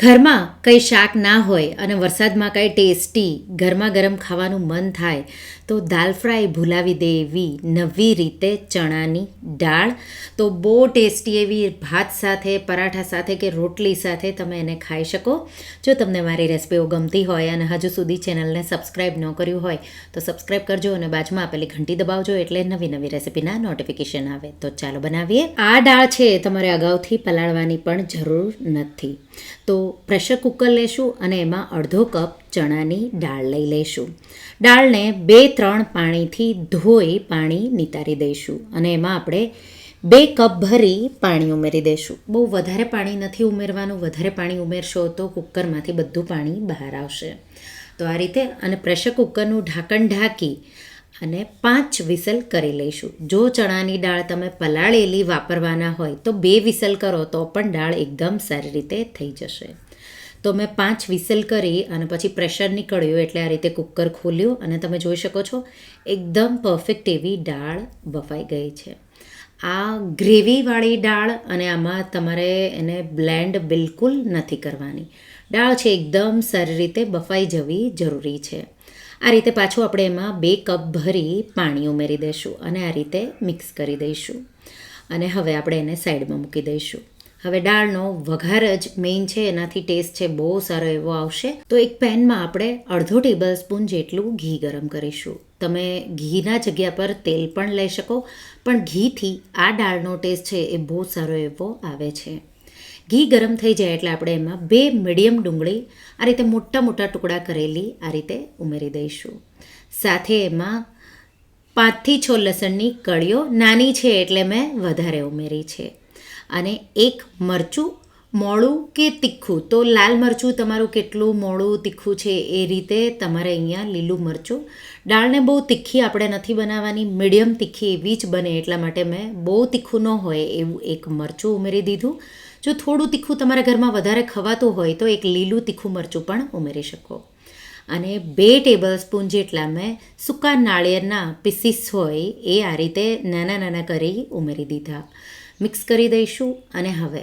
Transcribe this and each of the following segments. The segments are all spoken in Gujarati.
ઘરમાં કંઈ શાક ના હોય અને વરસાદમાં કંઈ ટેસ્ટી ગરમા ગરમ ખાવાનું મન થાય, તો દાલ ફ્રાય ભૂલાવી દે એવી નવી રીતે ચણાની દાળ. તો બહુ ટેસ્ટી એવી ભાત સાથે, પરાઠા સાથે કે રોટલી સાથે તમે એને ખાઈ શકો. જો તમને મારી રેસિપીઓ ગમતી હોય અને હજુ સુધી ચેનલને સબસ્ક્રાઈબ ન કર્યું હોય, તો સબસ્ક્રાઈબ કરજો અને બાજુમાં આપેલી ઘંટી દબાવજો એટલે નવી નવી રેસિપીના નોટિફિકેશન આવે. તો ચાલો બનાવીએ. આ દાળ છે, તમારે અગાઉથી પલાળવાની પણ જરૂર નથી. તો પ્રેશર કુકર લેશું અને એમાં અડધો કપ ચણાની દાળ લઈ લઈશું દાળને બે ત્રણ પાણીથી ધોઈ પાણી નિતારી દઈશું અને એમાં આપણે બે કપ ભરી પાણી ઉમેરી દઈશું. બહુ વધારે પાણી નથી ઉમેરવાનું, વધારે પાણી ઉમેરશો તો કુકરમાંથી બધું પાણી બહાર આવશે. તો આ રીતે અને પ્રેશર કુકરનું ઢાંકણ ઢાંકી અને પાંચ વિસલ કરી લઈશું. જો ચણાની દાળ તમે પલાળેલી વાપરવાના હોય તો બે વિસલ કરો, તો પણ દાળ એકદમ સારી રીતે થઈ જશે. તો મેં પાંચ વિસલ કરી અને પછી પ્રેશર નીકળ્યું એટલે આ રીતે કુકર ખોલ્યું અને તમે જોઈ શકો છો, એકદમ પરફેક્ટ એવી દાળ બફાઈ ગઈ છે. આ ગ્રેવીવાળી દાળ અને આમાં તમારે એને બ્લેન્ડ બિલકુલ નથી કરવાની. દાળ છે એકદમ સારી રીતે બફાઈ જવી જરૂરી છે. આ રીતે પાછું આપણે એમાં બે કપ ભરી પાણી ઉમેરી દઈશું અને આ રીતે મિક્સ કરી દઈશું. અને હવે આપણે એને સાઈડમાં મૂકી દઈશું. હવે દાળનો વઘાર જ મેઇન છે, એનાથી ટેસ્ટ છે બહુ સારો એવો આવશે. તો એક પેનમાં આપણે અડધો ટેબલ સ્પૂન જેટલું ઘી ગરમ કરીશું. તમે ઘીના જગ્યા પર તેલ પણ લઈ શકો, પણ ઘીથી આ દાળનો ટેસ્ટ છે એ બહુ સારો એવો આવે છે. ઘી ગરમ થઈ જાય એટલે આપણે એમાં બે મીડિયમ ડુંગળી આ રીતે મોટા મોટા ટુકડા કરેલી આ રીતે ઉમેરી દઈશું. સાથે એમાં પાંચથી છ લસણની કળીઓ, નાની છે એટલે મેં વધારે ઉમેરી છે. અને એક મરચું મોળું કે તીખું, તો લાલ મરચું તમારું કેટલું મોળું, તીખું છે એ રીતે તમારે અહીંયા લીલું મરચું, દાળને બહુ તીખી આપણે નથી બનાવવાની, મીડિયમ તીખી એવી જ બને એટલા માટે મેં બહુ તીખું ન હોય એવું એક મરચું ઉમેરી દીધું. જો થોડું તીખું તમારા ઘરમાં વધારે ખવાતું હોય તો એક લીલું તીખું મરચું પણ ઉમેરી શકો. અને બે ટેબલ સ્પૂન જેટલા મેં સૂકા નાળિયેરના પીસીસ હોય એ આ રીતે નાના નાના કરી ઉમેરી દીધા. મિક્સ કરી દઈશું અને હવે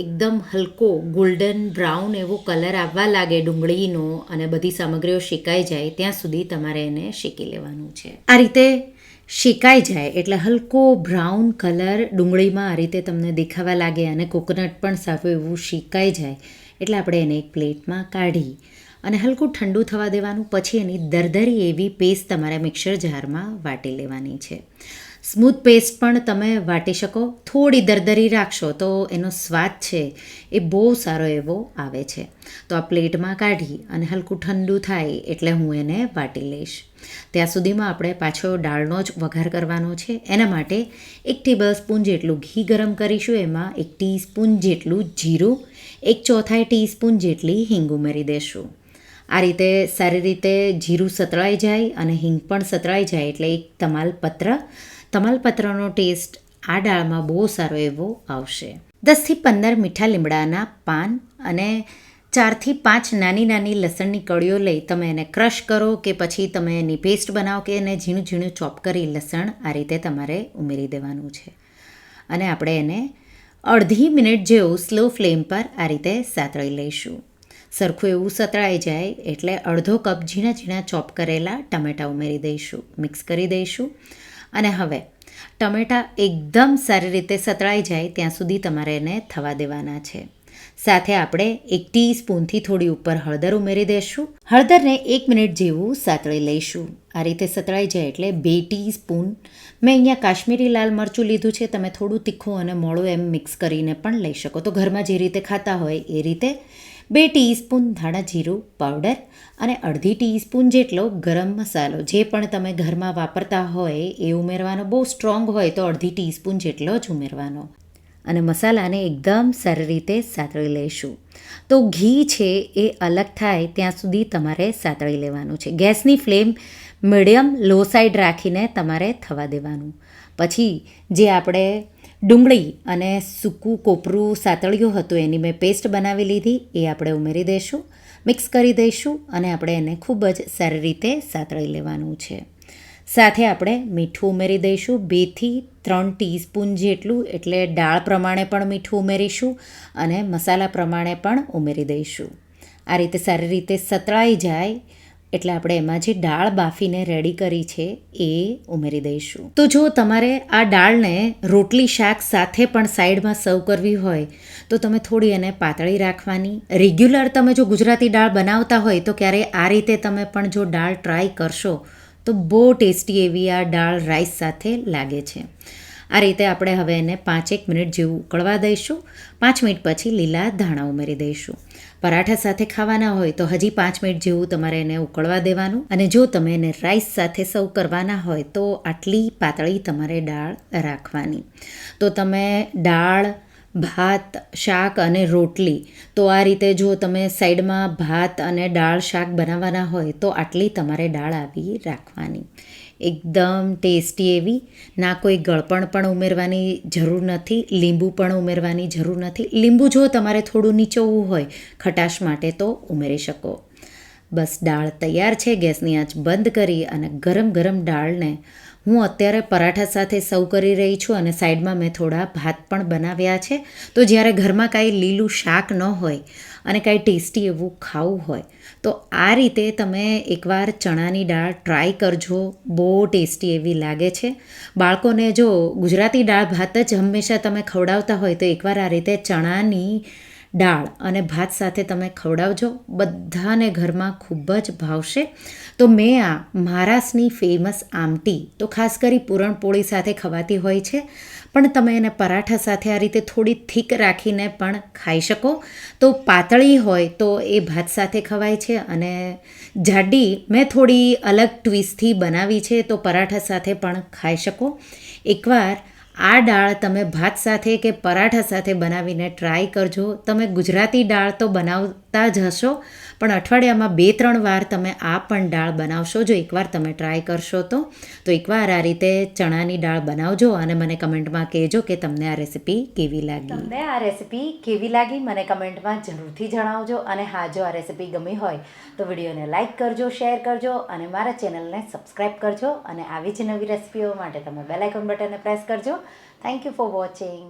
એકદમ હલકો ગોલ્ડન બ્રાઉન એવો કલર આવવા લાગે ડુંગળીનો અને બધી સામગ્રીઓ શેકાઈ જાય ત્યાં સુધી તમારે એને શેકી લેવાનું છે. આ રીતે શેકાઈ જાય એટલે હલકો બ્રાઉન કલર ડુંગળીમાં આ રીતે તમને દેખાવા લાગે અને કોકોનટ પણ સારું એવું શેકાઈ જાય એટલે આપણે એને એક પ્લેટમાં કાઢી અને હલકું ઠંડુ થવા દેવાનું પછી એની દરદરી એવી પેસ્ટ તમારા મિક્સર જારમાં વાટી લેવાની છે. સ્મૂથ પેસ્ટ પણ તમે વાટી શકો. થોડી દરદરી રાખશો તો એનો સ્વાદ છે એ બહુ સારો એવો આવે છે. તો આ પ્લેટમાં કાઢી અને હલકું ઠંડુ થાય એટલે હું એને વાટી લઈશ. ત્યાં સુધીમાં આપણે પાછો દાળનો જ વઘાર કરવાનો છે. એના માટે એક ટેબલ સ્પૂન જેટલું ઘી ગરમ કરીશું. એમાં એક ટીસ્પૂન જેટલું જીરું, એક ચોથાઈ ટીસ્પૂન જેટલી હિંગ ઉમેરી દેશું. આ રીતે સારી રીતે જીરું સતળાઈ જાય અને હિંગ પણ સતળાઈ જાય એટલે એક તમાલપત્ર તમાલપત્રનો ટેસ્ટ આ દાળમાં બહુ સારો એવો આવશે. દસથી પંદર મીઠા લીમડાના પાન અને ચારથી પાંચ નાની નાની લસણની કળીઓ લઈ તમે એને ક્રશ કરો કે પછી તમે એની પેસ્ટ બનાવો કે એને ઝીણું ઝીણું ચોપ કરી લસણ આ રીતે તમારે ઉમેરી દેવાનું છે. અને આપણે એને અડધી મિનિટ જેવું સ્લો ફ્લેમ પર આ રીતે સાતળી લઈશું. સરખું એવું સતળાઈ જાય એટલે અડધો કપ ઝીણા ઝીણા ચોપ કરેલા ટમેટાં ઉમેરી દઈશું મિક્સ કરી દઈશું. અને હવે, ટમેટાં એકદમ સારી રીતે સતળાઈ જાય ત્યાં સુધી તમારે એને થવા દેવાના છે. સાથે આપણે એક ટીસ્પૂનથી થોડી ઉપર હળદર ઉમેરી દઈશું. હળદરને એક મિનિટ જેવું સાતળી લઈશું. આ રીતે સતળાઈ જાય એટલે બે ટીસ્પૂન મેં અહીંયા કાશ્મીરી લાલ મરચું લીધું છે, તમે થોડું તીખું અને મોળું એમ મિક્સ કરીને પણ લઈ શકો. તો ઘરમાં જે રીતે ખાતા હોય એ રીતે બે ટીસ્પૂન ધાણા જીરું પાવડર અને અડધી ટીસ્પૂન જેટલો ગરમ મસાલો. જે પણ તમે ઘરમાં વાપરતા હોય એ ઉમેરવાનો, બહુ સ્ટ્રોંગ હોય તો અડધી ટીસ્પૂન જેટલો જ ઉમેરવાનો. અને મસાલાને એકદમ સારી રીતે સાતળી લઈશું. તો ઘી છે એ અલગ થાય ત્યાં સુધી તમારે સાતળી લેવાનું છે. ગેસની ફ્લેમ મીડિયમ લો સાઈડ રાખીને તમારે થવા દેવાનું. પછી જે આપણે ડુંગળી અને સૂકું કોપરું સાતળ્યું હતું. એની મેં પેસ્ટ બનાવી લીધી. એ આપણે ઉમેરી દઈશું, મિક્સ કરી દઈશું અને આપણે એને ખૂબ જ સારી રીતે સાતળી લેવાનું છે. સાથે આપણે મીઠું ઉમેરી દઈશું. બેથી ત્રણ ટીસ્પૂન જેટલું, એટલે દાળ પ્રમાણે પણ મીઠું ઉમેરીશું અને મસાલા પ્રમાણે પણ ઉમેરી દઈશું. આ રીતે સારી રીતે સતળાઈ જાય એટલે આપણે એમાં જે દાળ બાફીને રેડી કરી છે એ ઉમેરી દઈશું. તો જો તમારે આ દાળને રોટલી શાક સાથે પણ સાઈડમાં સર્વ કરવી હોય, તો તમે થોડી એને પાતળી રાખવાની. રેગ્યુલર તમે જો ગુજરાતી દાળ બનાવતા હોય, તો ક્યારે આ રીતે તમે પણ જો દાળ ટ્રાય કરશો, તો બહુ ટેસ્ટી એવી આ દાળ રાઈસ સાથે લાગે છે. આ રીતે આપણે હવે એને પાંચેક મિનિટ જેવું ઉકળવા દઈશું. પાંચ મિનિટ પછી લીલા ધાણા ઉમેરી દઈશું. પરાઠા સાથે ખાવાના હોય તો હજી પાંચ મિનિટ જેવું તમારે એને ઉકળવા દેવાનું. અને જો તમે એને રાઈસ સાથે સર્વ કરવાના હોય તો આટલી પાતળી તમારે દાળ રાખવાની. તો તમે દાળ, ભાત, શાક અને રોટલી, તો આ રીતે જો તમે સાઈડમાં ભાત અને દાળ, શાક બનાવવાના હોય તો આટલી તમારે દાળ આવી રાખવાની. એકદમ ટેસ્ટી એવી. ના કોઈ ગળપણ પણ ઉમેરવાની જરૂર નથી, લીંબુ પણ ઉમેરવાની જરૂર નથી. લીંબુ જો તમારે થોડું નીચોવવું હોય ખટાશ માટે તો ઉમેરી શકો. બસ દાળ તૈયાર છે, ગેસની આંચ બંધ કરી અને ગરમ ગરમ દાળને હું અત્યારે પરાઠા સાથે સર્વ કરી રહી છું અને સાઈડમાં મેં થોડા ભાત પણ બનાવ્યા છે. તો જ્યારે ઘરમાં કાંઈ લીલું શાક ન હોય અને કાંઈ ટેસ્ટી એવું ખાવું હોય, તો આ રીતે તમે એકવાર ચણાની દાળ ટ્રાય કરજો. બહુ ટેસ્ટી એવી લાગે છે. બાળકોને જો ગુજરાતી દાળ ભાત જ હંમેશા તમે ખવડાવતા હોય તો એકવાર આ રીતે ચણાની દાળ અને ભાત સાથે તમે ખવડાવજો. બધાને ઘરમાં ખૂબ જ ભાવશે. તો મેં આ મહારાષ્ટ્રની ફેમસ આમટી, તો ખાસ કરી પૂરણપોળી સાથે ખવાતી હોય છે. પણ તમે એને પરાઠા સાથે આ રીતે થોડી થીક રાખીને પણ ખાઈ શકો. તો પાતળી હોય તો એ ભાત સાથે ખવાય છે અને જાડી મેં થોડી અલગ ટ્વિસ્ટથી બનાવી છે, તો પરાઠા સાથે પણ ખાઈ શકો. એકવાર આ દાળ તમે ભાત સાથે કે પરાઠા સાથે બનાવીને ટ્રાય કરજો. તમે ગુજરાતી દાળ તો બનાવતા જ હશો પણ અઠવાડિયામાં બે, ત્રણ વાર તમે આ પણ દાળ બનાવશો. જો એકવાર તમે ટ્રાય કરશો તો. તો એકવાર આ રીતે ચણાની દાળ બનાવજો અને મને કમેન્ટમાં કહેજો કે તમને આ રેસીપી કેવી લાગી. તમને આ રેસીપી કેવી લાગી મને કમેન્ટમાં જરૂરથી જણાવજો અને હા, જો આ રેસીપી ગમી હોય તો વિડીયોને લાઇક કરજો, શેર કરજો અને મારા ચેનલને સબસ્ક્રાઈબ કરજો અને આવી જ નવી રેસીપીઓ માટે તમે બેલાઇકોન બટનને પ્રેસ કરજો. Thank you for watching